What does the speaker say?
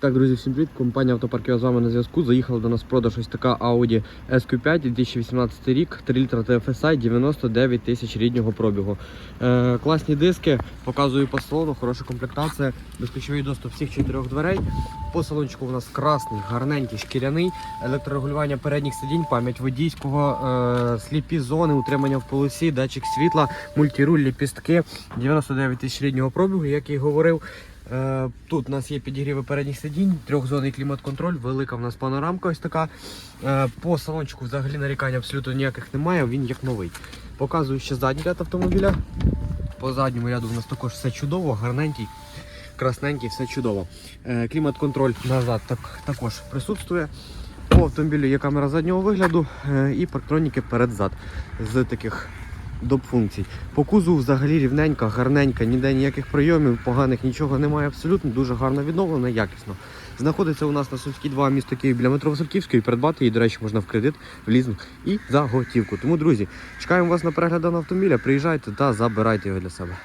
Так, друзі, всім привіт. Компанія Автопарків з вами на зв'язку. Заїхала до нас в продаж ось така Audi SQ5 2018 рік, 3 літра TFSI, 99 тисяч ріднього пробігу. Е, класні диски, показую по салону, хороша комплектація, безключовий доступ всіх чотирьох дверей. По салончику у нас красний, гарненький, шкіряний, електрорегулювання передніх сидінь, пам'ять водійського, е, сліпі зони, утримання в полосі, датчик світла, мультируль, ліпістки, 99 тисяч ріднього пробігу, як і говорив. Е, Тут у нас є підігріви передніх сидінь, трьохзонний клімат-контроль, велика в нас панорамка ось така. Е, По салончику взагалі нарікань абсолютно ніяких немає, він як новий. Показую ще задній ряд автомобіля. По задньому ряду у нас також все чудово, гарненький, красненький, все чудово. Е, Клімат-контроль назад так, також присутствує. По автомобілю є камера заднього вигляду і парктроніки перед-зад з таких доп функцій. По кузу взагалі рівненька, гарненька, ніде ніяких прийомів, поганих нічого немає абсолютно, дуже гарно відновлена, якісно. Знаходиться у нас на Сумській 2 місто Київ біля метро Васильківської. Придбати її, до речі, можна в кредит, в лізинг і за готівку. Тому, друзі, чекаємо вас на перегляд даного автомобіля. Приїжджайте та забирайте його для себе.